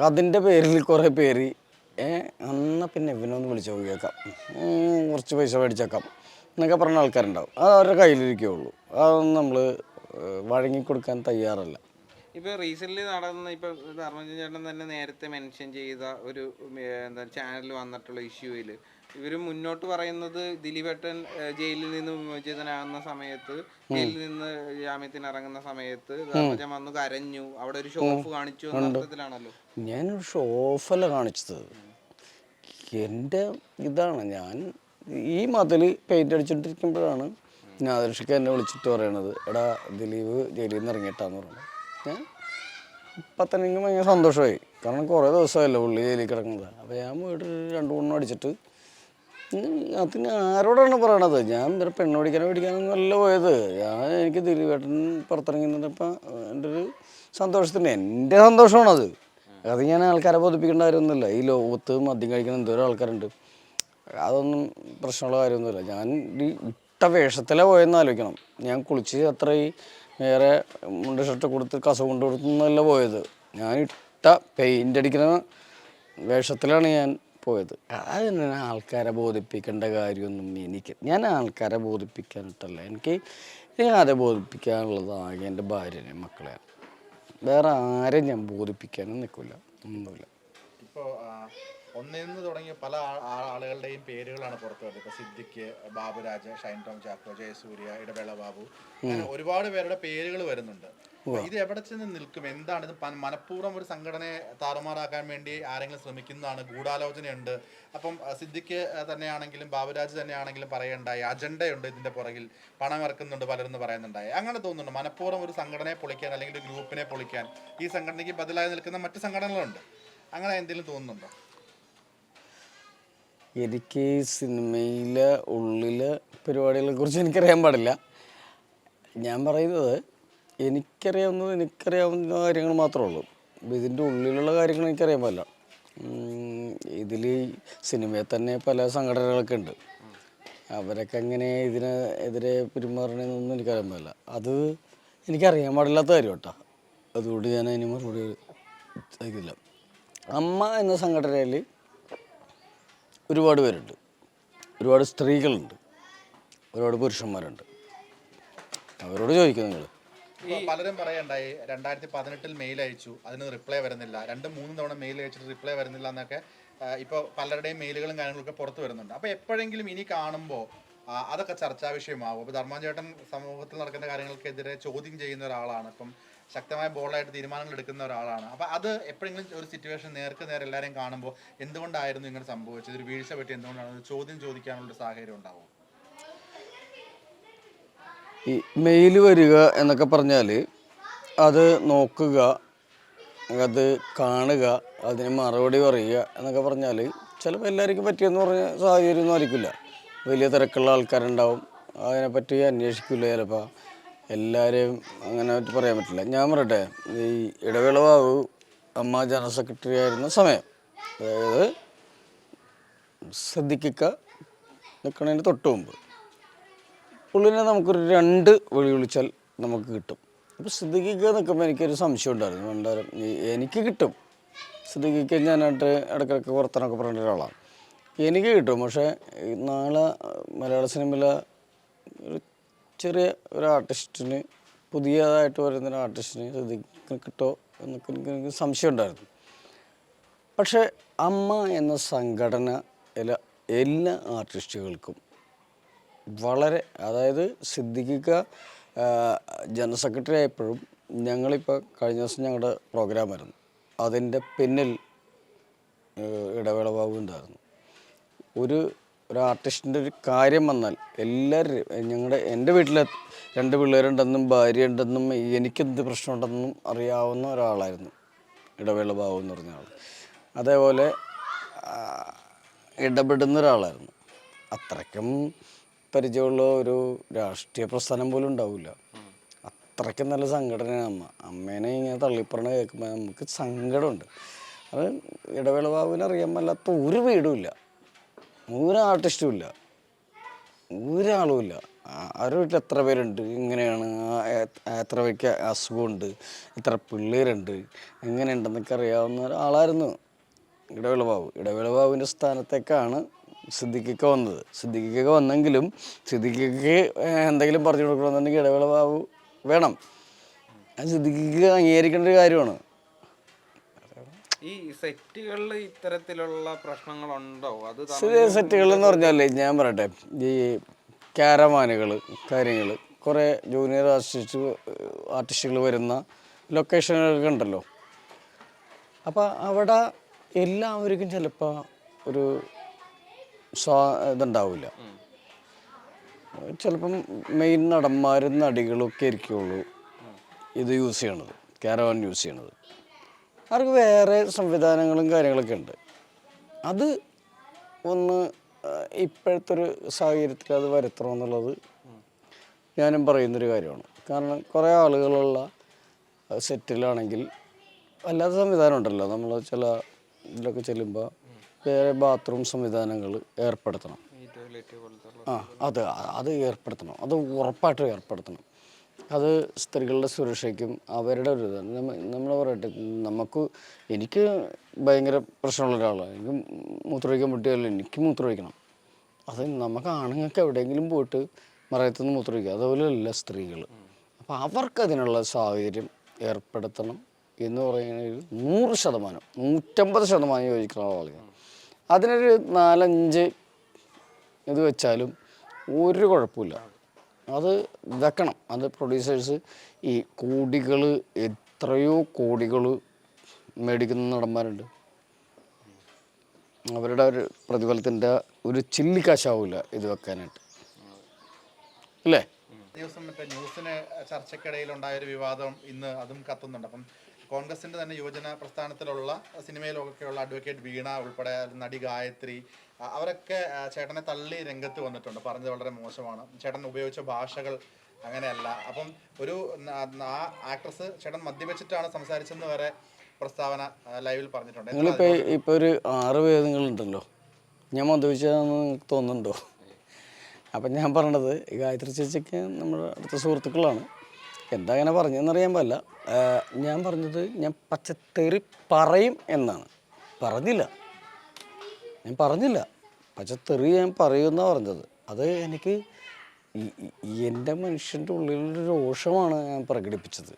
അതിന്റെ പേരിൽ കുറേ പേര് ഏ എന്നാൽ പിന്നെ ഇവനൊന്ന് വിളിച്ചു നോക്കിയേക്കാം കുറച്ച് പൈസ മേടിച്ചേക്കാം. എന്നൊക്കെ പറഞ്ഞ ആൾക്കാരുണ്ടാവും. അത് അവരുടെ കയ്യിലിരിക്കുകയുള്ളൂ അതൊന്നും നമ്മൾ വഴങ്ങിക്കൊടുക്കാൻ തയ്യാറല്ല. ഇപ്പൊ റീസെന്റ് നടന്ന ഇപ്പൊ ധർമ്മജൻ ചേട്ടൻ തന്നെ നേരത്തെ മെൻഷൻ ചെയ്ത ഒരു എന്താ ചാനലിൽ വന്നിട്ടുള്ള ഇഷ്യൂവിൽ ഇവർ മുന്നോട്ട് പറയുന്നത് ദിലീപേട്ടൻ ജയിലിൽ നിന്ന് വിമോചിതനാകുന്ന സമയത്ത് ജയിലിൽ നിന്ന് ജാമ്യത്തിന് ഇറങ്ങുന്ന സമയത്ത് ധർമ്മജൻ വന്ന് കരഞ്ഞു. അവിടെ ഒരു ഷോഫ് കാണിച്ചു അർത്ഥത്തിലാണല്ലോ. ഞാനൊരു ഷോഫല്ല കാണിച്ചത്. എന്റെ ഇതാണ്. ഞാൻ ഈ മതിൽ പെയിന്റ് അടിച്ചിട്ടിരിക്കുമ്പോഴാണ് നാദർഷിക്ക് എന്നെ വിളിച്ചിട്ട് പറയണത് എടാ ദിലീപ് ജയിലിൽ നിന്ന് ഇറങ്ങിയിട്ടാന്ന് പറയുന്നത് ഞാൻ ഇപ്പം തന്നെ എനിക്ക് ഭയങ്കര സന്തോഷമായി. കാരണം കുറേ ദിവസമല്ലോ പുള്ളി ജയിലിൽ കിടക്കുന്നത്. അപ്പോൾ ഞാൻ പോയിട്ട് രണ്ട് മൂന്നെണ്ണം അടിച്ചിട്ട് അത് ഞാൻ ആരോടാണ് പറയണത്? ഞാൻ ഇവരെ പെണ്ണോടിക്കാനോ പിടിക്കാനോ നല്ല പോയത്. ഞാൻ എനിക്ക് ദിലീപേട്ടൻ പുറത്തിറങ്ങി നിന്നപ്പോൾ എന്റെ ഒരു സന്തോഷത്തിന് എന്റെ സന്തോഷമാണത്. അത് ഞാൻ ആൾക്കാരെ ബോധിപ്പിക്കേണ്ട കാര്യമൊന്നുമില്ല. ഈ ലോകത്ത് മദ്യം കഴിക്കുന്ന എന്തോരം ആൾക്കാരുണ്ട്. അതൊന്നും പ്രശ്നമുള്ള കാര്യമൊന്നുമില്ല. ഞാൻ ഈ ഇട്ട വേഷത്തിലെ പോയെന്ന് ആലോചിക്കണം. ഞാൻ കുളിച്ച് അത്ര ഈ വേറെ മുണ്ട ഷർട്ട് കൊടുത്ത് കസ കൊണ്ട് കൊടുത്തുന്നല്ല പോയത്. ഞാൻ ഇട്ട പെയിന്റ് അടിക്കുന്ന വേഷത്തിലാണ് ഞാൻ പോയത്. അതിന് ആൾക്കാരെ ബോധിപ്പിക്കേണ്ട കാര്യമൊന്നും എനിക്ക് ഞാൻ ആൾക്കാരെ ബോധിപ്പിക്കാനിട്ടല്ല. എനിക്ക് ആരെ ബോധിപ്പിക്കാനുള്ളത് ആകെ എന്റെ ഭാര്യനെ മക്കളെ വേറെ ആരെയും ഞാൻ ബോധിപ്പിക്കാനും നിൽക്കില്ല. ഒന്നുമില്ല. ഇപ്പോൾ ഒന്നിന്ന് തുടങ്ങിയ പല ആളുകളുടെയും പേരുകളാണ് പുറത്തു വരുന്നത്. ഇപ്പോൾ സിദ്ദിഖ് ബാബുരാജ് ഷൈൻ ടോം ചാക്കോ ജയസൂര്യ ഇടവേള ബാബു അങ്ങനെ ഒരുപാട് പേരുടെ പേരുകൾ വരുന്നുണ്ട്. ഇത് എവിടെ ചെന്ന് നിൽക്കും? എന്താണ് ഇത് മനഃപൂർവം ഒരു സംഘടനയെ താറുമാറാക്കാൻ വേണ്ടി ആരെങ്കിലും ശ്രമിക്കുന്നതാണ്? ഗൂഢാലോചനയുണ്ട്. അപ്പം സിദ്ദിഖ് തന്നെയാണെങ്കിലും ബാബുരാജ് തന്നെയാണെങ്കിലും പറയണ്ടായി അജണ്ടയുണ്ട് ഇതിന്റെ പുറകിൽ. പണം ഇറക്കുന്നുണ്ട് പലരും പറയുന്നുണ്ടായി. അങ്ങനെ തോന്നുന്നുണ്ട്. മനഃപൂർവം ഒരു സംഘടനയെ പൊളിക്കാൻ അല്ലെങ്കിൽ ഒരു ഗ്രൂപ്പിനെ പൊളിക്കാൻ ഈ സംഘടനയ്ക്ക് ബദലായി നിൽക്കുന്ന മറ്റു സംഘടനകളുണ്ട്. അങ്ങനെ എന്തെങ്കിലും തോന്നുന്നുണ്ടോ? എനിക്ക് സിനിമയിലെ ഉള്ളിലെ പരിപാടികളെ കുറിച്ച് എനിക്കറിയാൻ പാടില്ല. ഞാൻ പറയുന്നത് എനിക്കറിയാവുന്നത് എനിക്കറിയാവുന്ന കാര്യങ്ങൾ മാത്രമേ ഉള്ളൂ. ഇതിന്റെ ഉള്ളിലുള്ള കാര്യങ്ങൾ എനിക്കറിയാൻ പാടില്ല. ഇതിൽ സിനിമയിൽ തന്നെ പല സംഘടനകളൊക്കെ ഉണ്ട്. അവരൊക്കെ എങ്ങനെ ഇതിന് എതിരെ പെരുമാറണമെന്നൊന്നും എനിക്കറിയാൻ പാടില്ല. അത് എനിക്കറിയാൻ പാടില്ലാത്ത കാര്യം കേട്ടോ അതുകൊണ്ട് ഞാൻ അതിന് മറുപടി അയക്കില്ല അമ്മ എന്ന സംഘടനയിൽ ഒരുപാട് പേരുണ്ട്. ഒരുപാട് സ്ത്രീകളുണ്ട്. ഒരുപാട് പുരുഷന്മാരുണ്ട്. അവരോട് ചോദിക്കും നിങ്ങൾ പലരും പറയണ്ടായി രണ്ടായിരത്തി പതിനെട്ടിൽ മെയിൽ അയച്ചു അതിന് റിപ്ലൈ വരുന്നില്ല. രണ്ടും മൂന്ന് തവണ മെയിൽ അയച്ചിട്ട് റിപ്ലൈ വരുന്നില്ല എന്നൊക്കെ ഇപ്പോൾ പലരുടെയും മെയിലുകളും കാര്യങ്ങളൊക്കെ പുറത്തു വരുന്നുണ്ട്. അപ്പോൾ എപ്പോഴെങ്കിലും ഇനി കാണുമ്പോൾ അതൊക്കെ ചർച്ചാ വിഷയമാവും. അപ്പോൾ ധർമ്മചേട്ടൻ സമൂഹത്തിൽ നടക്കുന്ന കാര്യങ്ങൾക്കെതിരെ ചോദ്യം ചെയ്യുന്ന ഒരാളാണ്. ഇപ്പം ശക്തമായ ബോളായിട്ട് തീരുമാനങ്ങൾ എടുക്കുന്ന ഒരാളാണ്. അപ്പോൾ അത് എപ്പോഴെങ്കിലും ഒരു സിറ്റുവേഷൻ നേർക്ക് നേരെ എല്ലാവരെയും കാണുമ്പോൾ എന്തുകൊണ്ടായിരുന്നു ഇങ്ങനെ സംഭവിച്ചത്? ഒരു വീഴ്ച പറ്റി എന്തുകൊണ്ടാണ്? ഒരു ചോദ്യം ചോദിക്കാനുള്ള സാഹചര്യം ഉണ്ടാവും? ഈ മെയിൽ വരിക എന്നൊക്കെ പറഞ്ഞാൽ അത് നോക്കുക അത് കാണുക അതിന് മറുപടി പറയുക എന്നൊക്കെ പറഞ്ഞാൽ ചിലപ്പോൾ എല്ലാവർക്കും പറ്റിയെന്ന് പറഞ്ഞ സാഹചര്യമൊന്നും ആയിരിക്കില്ല. വലിയ തിരക്കുള്ള ആൾക്കാരുണ്ടാവും അതിനെപ്പറ്റി അന്വേഷിക്കില്ല ചിലപ്പോൾ എല്ലാവരെയും അങ്ങനെ പറയാൻ പറ്റില്ല. ഞാൻ പറയട്ടെ ഈ ഇടവേള ബാബു അമ്മ ജനറൽ സെക്രട്ടറി ആയിരുന്ന സമയം അതായത് ശ്രദ്ധിക്കുക നിൽക്കണതിന് തൊട്ട് മുമ്പ് പുള്ളിനെ നമുക്കൊരു രണ്ട് വിളി വിളിച്ചാൽ നമുക്ക് കിട്ടും. അപ്പോൾ ശ്രദ്ധിക്കുക നിൽക്കുമ്പോൾ എനിക്കൊരു സംശയം ഉണ്ടായിരുന്നു. പണ്ടാരം എനിക്ക് കിട്ടും. ശ്രദ്ധിക്കുക ഞാനായിട്ട് ഇടയ്ക്കിടയ്ക്ക് പുറത്തനൊക്കെ പറഞ്ഞ ഒരാളാണ്. എനിക്ക് കിട്ടും പക്ഷേ നാളെ മലയാള സിനിമയിലെ ഒരു ചെറിയ ഒരു ആർട്ടിസ്റ്റിന് പുതിയതായിട്ട് വരുന്ന ഒരു ആർട്ടിസ്റ്റിന് സിദ്ദിഖിന് കിട്ടോ എന്നൊക്കെ എനിക്ക് സംശയം ഉണ്ടായിരുന്നു. പക്ഷേ അമ്മ എന്ന സംഘടന എല്ലാ എല്ലാ ആർട്ടിസ്റ്റുകൾക്കും വളരെ അതായത് സിദ്ധിക്കുക ജനറൽ സെക്രട്ടറി ആയപ്പോഴും ഞങ്ങളിപ്പോൾ കഴിഞ്ഞ ദിവസം ഞങ്ങളുടെ പ്രോഗ്രാം ആയിരുന്നു. അതിന്റെ പിന്നിൽ ഇടവേളവാകുന്നുണ്ടായിരുന്നു ഒരു ഒരു ആർട്ടിസ്റ്റിന്റെ ഒരു കാര്യം വന്നാൽ എല്ലാവരും ഞങ്ങളുടെ എന്റെ വീട്ടിൽ രണ്ട് പിള്ളേരുണ്ടെന്നും ഭാര്യ ഉണ്ടെന്നും എനിക്കെന്ത് പ്രശ്നമുണ്ടെന്നും അറിയാവുന്ന ഒരാളായിരുന്നു. ഇടവേള ബാബു എന്ന് പറഞ്ഞ ആൾ അതേപോലെ ഇടപെടുന്ന ഒരാളായിരുന്നു. അത്രയ്ക്കും പരിചയമുള്ള ഒരു രാഷ്ട്രീയ പ്രസ്ഥാനം പോലും ഉണ്ടാവില്ല. അത്രയ്ക്കും നല്ല സംഘടനയാണ് അമ്മ. അമ്മേനെ ഇങ്ങനെ തള്ളിപ്പറഞ്ഞ കേൾക്കുമ്പോൾ നമുക്ക് സങ്കടമുണ്ട്. അത് ഇടവേള ബാബുവിനെ അറിയാൻ മേലാത്ത ഒരു വീടുമില്ല ഒരു ആർട്ടിസ്റ്റും ഇല്ല ഒരാളും ഇല്ല അവരുടെ വീട്ടിൽ എത്ര പേരുണ്ട്? ഇങ്ങനെയാണ് എത്ര പേർക്ക് അസുഖമുണ്ട്? എത്ര പിള്ളേരുണ്ട്? എങ്ങനെയുണ്ടെന്നൊക്കെ അറിയാവുന്ന ഒരാളായിരുന്നു ഇടവേള ബാബു ഇടവേള ബാബുവിന്റെ സ്ഥാനത്തേക്കാണ് സിദ്ധിക്കൊക്കെ വന്നത്. സിദ്ധിക്കൊക്കെ വന്നെങ്കിലും സിദ്ദിഖിക്ക് എന്തെങ്കിലും പറഞ്ഞു കൊടുക്കണമെന്നുണ്ടെങ്കിൽ ഇടവേള ബാബു വേണം. അത് സിദ്ദിഖിക്ക് അംഗീകരിക്കേണ്ട ഒരു കാര്യമാണ്. ഈ സെറ്റുകളിൽ ഇത്തരത്തിലുള്ള പ്രശ്നങ്ങളുണ്ടോ? അത് സെറ്റുകൾ എന്ന് പറഞ്ഞാലേ ഞാൻ പറയട്ടെ ഈ ക്യാരമാനുകൾ കാര്യങ്ങൾ കുറേ ജൂനിയർ ആർട്ടിസ്റ്റ് ആർട്ടിസ്റ്റുകൾ വരുന്ന ലൊക്കേഷനുകളൊക്കെ ഉണ്ടല്ലോ. അപ്പോൾ അവിടെ എല്ലാവർക്കും ചിലപ്പോൾ ഒരു സ്വാ ഇതുണ്ടാവില്ല ചിലപ്പം മെയിൻ നടന്മാരും നടികളും ഒക്കെ ആയിരിക്കുള്ളൂ ഇത് യൂസ് ചെയ്യണത് ക്യാരവാൻ യൂസ് ചെയ്യണത്. അവർക്ക് വേറെ സംവിധാനങ്ങളും കാര്യങ്ങളൊക്കെ ഉണ്ട്. അത് ഒന്ന് ഇപ്പോഴത്തെ ഒരു സാഹചര്യത്തിൽ അത് വരുത്തണമെന്നുള്ളത് ഞാനും പറയുന്നൊരു കാര്യമാണ്. കാരണം കുറേ ആളുകളുള്ള സെറ്റിലാണെങ്കിൽ അല്ലാത്ത സംവിധാനം ഉണ്ടല്ലോ. നമ്മൾ ചില ഇതിലൊക്കെ ചെല്ലുമ്പോൾ വേറെ ബാത്റൂം സംവിധാനങ്ങൾ ഏർപ്പെടുത്തണം. ആ അത് അത് ഏർപ്പെടുത്തണം. അത് ഉറപ്പായിട്ടും ഏർപ്പെടുത്തണം. അത് സ്ത്രീകളുടെ സുരക്ഷയ്ക്കും അവരുടെ ഒരു ഇതാണ്. നമ്മൾ പറയട്ടെ നമുക്ക് എനിക്ക് ഭയങ്കര പ്രശ്നമുള്ള ഒരാളാണ്. എനിക്ക് മൂത്രമൊഴിക്കാൻ പറ്റിയാലും എനിക്ക് മൂത്രമൊഴിക്കണം. അത് നമുക്ക് ആണുങ്ങൾക്ക് എവിടെയെങ്കിലും പോയിട്ട് മറയത്തുനിന്ന് മൂത്രമൊഴിക്കുക. അതുപോലെയല്ല സ്ത്രീകൾ അപ്പോൾ അവർക്ക് അതിനുള്ള സാഹചര്യം ഏർപ്പെടുത്തണം എന്ന് പറയുന്നത് നൂറ് ശതമാനം നൂറ്റമ്പത് ശതമാനം യോജിക്കുന്ന ആളുകൾ അതിനൊരു നാലഞ്ച് ഇത് വെച്ചാലും ഒരു കുഴപ്പമില്ല. അത് വെക്കണം. അത് പ്രൊഡ്യൂസേഴ്സ് ഈ കോടികൾ എത്രയോ കോടികൾ മേടിക്കുന്ന നടന്മാരുണ്ട്. അവരുടെ ഒരു പ്രതിഫലത്തിന്റെ ഒരു ചില്ലിക്കാശാവില്ല ഇത് വെക്കാനായിട്ട്. അല്ലേ? ദിവസം മറ്റേ ന്യൂസിന് ചർച്ചയ്ക്കിടയിൽ ഉണ്ടായ ഒരു വിവാദം ഇന്ന് അതും കത്തുന്നുണ്ട്. അപ്പം കോൺഗ്രസിന്റെ തന്നെ യുവജന പ്രസ്ഥാനത്തിലുള്ള സിനിമയിലൊക്കെയുള്ള അഡ്വക്കേറ്റ് വീണ ഉൾപ്പെടെ നടി ഗായത്രി അവരൊക്കെ ചേട്ടനെ തള്ളി രംഗത്ത് വന്നിട്ടുണ്ട്. പറഞ്ഞത് വളരെ മോശമാണ്. ചേട്ടൻ ഉപയോഗിച്ച ഭാഷകൾ അങ്ങനെയല്ല. അപ്പം ഒരു ആ ആക്ട്രസ് ചേട്ടൻ മദ്യപിച്ചിട്ടാണ് സംസാരിച്ചെന്ന് വരെ പ്രസ്താവന ലൈവിൽ പറഞ്ഞിട്ടുണ്ട്. ഇപ്പൊ നിങ്ങളിപ്പോൾ ഇപ്പോൾ ഒരു ആറ് വേദങ്ങളുണ്ടല്ലോ. ഞാൻ മദ്യപിച്ചതെന്ന് നിങ്ങൾക്ക് തോന്നുന്നുണ്ടോ? അപ്പം ഞാൻ പറഞ്ഞത് ഗായത്രി ചേച്ചിക്ക് നമ്മുടെ അടുത്ത സുഹൃത്തുക്കളാണ്. എന്താ അങ്ങനെ പറഞ്ഞതെന്നറിയാൻ പാടില്ല. ഞാൻ പറഞ്ഞത് ഞാൻ പച്ചത്തേറി പറയും എന്നാണ്. പറഞ്ഞില്ല. ഞാൻ പറഞ്ഞില്ല. പക്ഷെ തെറി ഞാൻ പറയുന്ന പറഞ്ഞത്. അത് എനിക്ക് എന്റെ മനുഷ്യന്റെ ഉള്ളിലൊരു രോഷമാണ് ഞാൻ പ്രകടിപ്പിച്ചത്.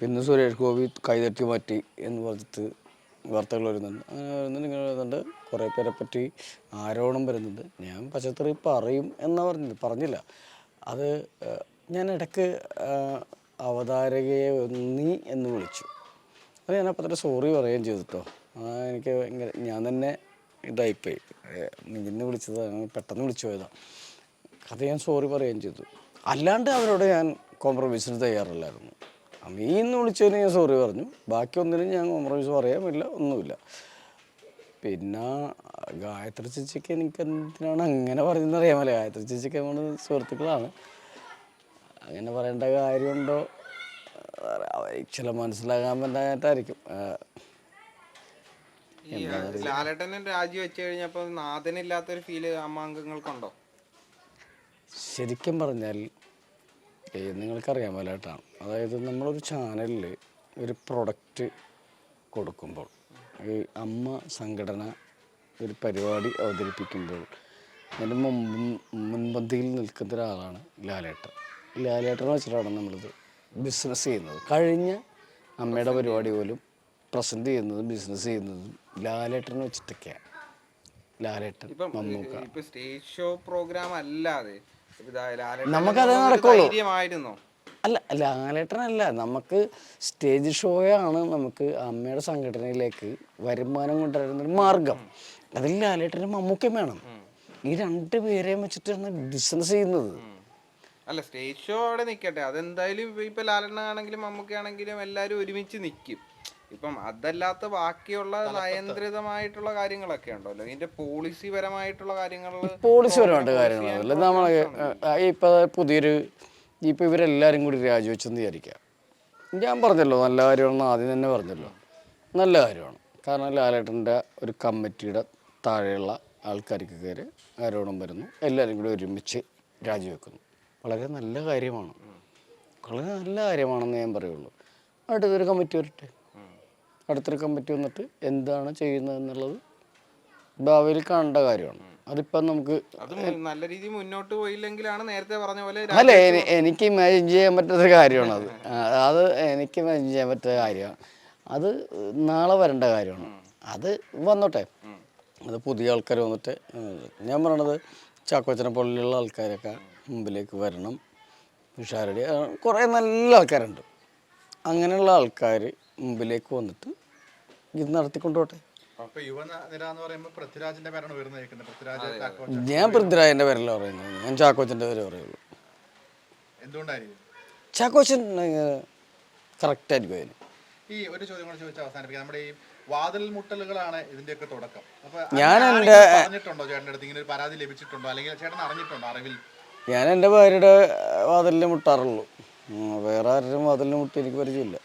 പിന്നെ സുരേഷ് ഗോപി കൈതട്ടി മാറ്റി എന്ന് പറഞ്ഞിട്ട് വാർത്തകൾ വരുന്നുണ്ട്. അങ്ങനെ വരുന്നുണ്ട് ഇങ്ങനെ വരുന്നുണ്ട്. കുറേ പേരെ പറ്റി ആരോപണം വരുന്നുണ്ട്. ഞാൻ പച്ചത്തറി പറയും എന്നാ പറഞ്ഞത്. പറഞ്ഞില്ല. അത് ഞാൻ ഇടയ്ക്ക് അവതാരകയെ നീ എന്ന് വിളിച്ചു. അത് ഞാൻ അപ്പം തന്നെ സോറി പറയുകയും ചെയ്തു കേട്ടോ എനിക്ക് ഭയങ്കര ഞാൻ തന്നെ ഇതായിപ്പോയി. ഇന്ന് വിളിച്ചത് പെട്ടെന്ന് വിളിച്ചു പോയതാണ് അത് ഞാൻ സോറി പറയുകയും ചെയ്തു. അല്ലാണ്ട് അവരോട് ഞാൻ കോംപ്രമൈസിന് തയ്യാറല്ലായിരുന്നു. അമ്മീ ഇന്ന് വിളിച്ചതിന് ഞാൻ സോറി പറഞ്ഞു. ബാക്കി ഒന്നിനും ഞാൻ കോംപ്രമൈസ് പറയാമില്ല ഒന്നുമില്ല. പിന്നെ ഗായത്രി ചേച്ചിക്ക് എനിക്ക് എന്തിനാണ് അങ്ങനെ പറയുന്നത് അറിയാമല്ലേ. ഗായത്രി ചേച്ചിക്ക് നമ്മുടെ സുഹൃത്തുക്കളാണ്. അങ്ങനെ പറയേണ്ട കാര്യമുണ്ടോ? ചില മനസ്സിലാകാൻ പറ്റായിട്ടായിരിക്കും ഈ ലാലേട്ടനെ രാജി വെച്ച് കഴിഞ്ഞപ്പോ നാഥനില്ലാത്തൊരു ഫീൽ അമ്മാംഗങ്ങൾക്കുണ്ടോ ശരിക്കും പറഞ്ഞാൽ നിങ്ങൾക്കറിയാൻ മേലായിട്ടാണ് അതായത് നമ്മളൊരു ചാനലിൽ ഒരു പ്രൊഡക്റ്റ് കൊടുക്കുമ്പോൾ ഈ അമ്മ സംഘടന ഒരു പരിപാടി അവതരിപ്പിക്കുമ്പോൾ അതിന്റെ മുമ്പ് മുൻപന്തിയിൽ നിൽക്കുന്ന ഒരാളാണ് ലാലേട്ടൻ. ലാലേട്ടനെ വെച്ചിട്ടാണ് നമ്മളിത് ബിസിനസ് ചെയ്യുന്നത്. കഴിഞ്ഞ അമ്മയുടെ പരിപാടി പോലും പ്രസന്റ് ചെയ്യുന്നതും ബിസിനസ് ചെയ്യുന്നതും ലാലേട്ടനെ വെച്ചിട്ടൊക്കെയാണ് ലാലേട്ടൻ ഇപ്പം മമ്മൂക്ക. ഇപ്പൊ സ്റ്റേജ് ഷോ പ്രോഗ്രാം അല്ലാതെ ഇപ്പൊ ഇതാ ലാലേട്ടൻ നമുക്കതേ ഒരു നടക്കുള്ളൂ. ധൈര്യമായിരുന്നോ? അല്ല ലാലേട്ടനല്ല. നമുക്ക് സ്റ്റേജ് ഷോയാണ് നമുക്ക് അമ്മയുടെ സംഘടനയിലേക്ക് വരുമാനം കൊണ്ടുവരുന്ന ഒരു മാർഗം. അതിൽ ലാലേട്ടനും മമ്മൂക്കയും വേണം. ഈ രണ്ട് പേരെയും വെച്ചിട്ടാണ് ബിസിനസ് ചെയ്യുന്നത്. അല്ല സ്റ്റേജ് ഷോ അവിടെ നിൽക്കട്ടെ അതെന്തായാലും ഇപ്പൊ- ഇപ്പൊ ലാലേട്ടനാണെങ്കിലും മമ്മൂക്കയാണെങ്കിലും എല്ലാരും ഒരുമിച്ച് നിൽക്കും ഇപ്പം അതല്ലാത്ത ബാക്കിയുള്ള നയന്ത്രിതമായിട്ടുള്ള കാര്യങ്ങളൊക്കെ ഉണ്ടല്ലോ ഇതിന്റെ പോളിസി പരമായിട്ടുള്ള കാര്യങ്ങൾ പോളിസി പരമായിട്ട് കാര്യങ്ങളല്ല നമ്മൾ ഇപ്പൊ പുതിയൊരു ഇപ്പൊ ഇവരെല്ലാരും കൂടി രാജിവെച്ചെന്ന് വിചാരിക്കാം ഞാൻ പറഞ്ഞല്ലോ നല്ല കാര്യമാണെന്ന് ആദ്യം തന്നെ പറഞ്ഞല്ലോ. നല്ല കാര്യമാണ്. കാരണം ലാലേട്ടന്റെ ഒരു കമ്മിറ്റിയുടെ താഴെയുള്ള ആൾക്കാർക്ക് കയറി ആരോടും വരുന്നു. എല്ലാവരും കൂടി ഒരുമിച്ച് രാജിവെക്കുന്നു. വളരെ നല്ല കാര്യമാണ്. വളരെ നല്ല കാര്യമാണെന്ന് ഞാൻ പറയുള്ളൂ. അടുത്തൊരു കമ്മിറ്റി വരട്ടെ? അടുത്തൊരു കമ്മിറ്റി വന്നിട്ട് എന്താണ് ചെയ്യുന്നത് എന്നുള്ളത് ഭാവിയിൽ കാണേണ്ട കാര്യമാണ്. അതിപ്പം നമുക്ക് നല്ല രീതിയിൽ മുന്നോട്ട് പോയില്ലെങ്കിലാണ് നേരത്തെ പറഞ്ഞ പോലെ അല്ല എനിക്ക് ഇമാജിൻ ചെയ്യാൻ പറ്റുന്ന കാര്യമാണ് അത് അത് എനിക്ക് ഇമാജിൻ ചെയ്യാൻ പറ്റുന്ന കാര്യമാണ്. അത് നാളെ വരേണ്ട കാര്യമാണ്. അത് വന്നോട്ടെ. അത് പുതിയ ആൾക്കാർ വന്നിട്ട് ഞാൻ പറയണത് ചാക്കോച്ചനെ പോലെയുള്ള ആൾക്കാരൊക്കെ മുമ്പിലേക്ക് വരണം. ഉഷാരടി കുറേ നല്ല ആൾക്കാരുണ്ട്. അങ്ങനെയുള്ള ആൾക്കാർ മുമ്പിലേക്ക് വന്നിട്ട് ഇത് നടത്തിക്കൊണ്ടോട്ടെ. ഞാൻ യുവനിര എന്ന് പറയുമ്പോൾ പൃഥ്വിരാജിന്റെ പേരാണ് ഉയർന്നു കേൾക്കുന്നത് പൃഥ്വിരാജ് ചാക്കോച്ചൻ. ഞാൻ പൃഥ്വിരാജിന്റെ പേരല്ല പറയുന്നത്. ഞാൻ ചാക്കോച്ചന്റെ പേര് പറയുള്ളൂ. ചാക്കോച്ചൻ ചാക്കോച്ചൻ കറക്റ്റായിരിക്കും അതിന്. ഈ ഒരു ചോദ്യം കൂടെ ചോദിച്ചാൽ അവസാനിപ്പിക്കാം. നമ്മുടെ ഈ വാതിൽ മുട്ടലുകളാണ് ഇതിന്റെയൊക്കെ തുടക്കം. അപ്പൊ ഞാൻ എന്റെ പറഞ്ഞിട്ടുണ്ടോ ചേട്ടന്റെ അടുത്ത്? ഇങ്ങനെ ഒരു പരാതി ലഭിച്ചിട്ടുണ്ടോ? അല്ലെങ്കിൽ ചേട്ടൻ അറിഞ്ഞിട്ടുണ്ടോ അറിവിൽ? ഞാൻ എന്റെ ഭാര്യയുടെ വാതിലിൽ മുട്ടാറുള്ളൂ. വേറെ ആരും വാതിലിൽ മുട്ടി എനിക്ക് പരിചയമില്ല.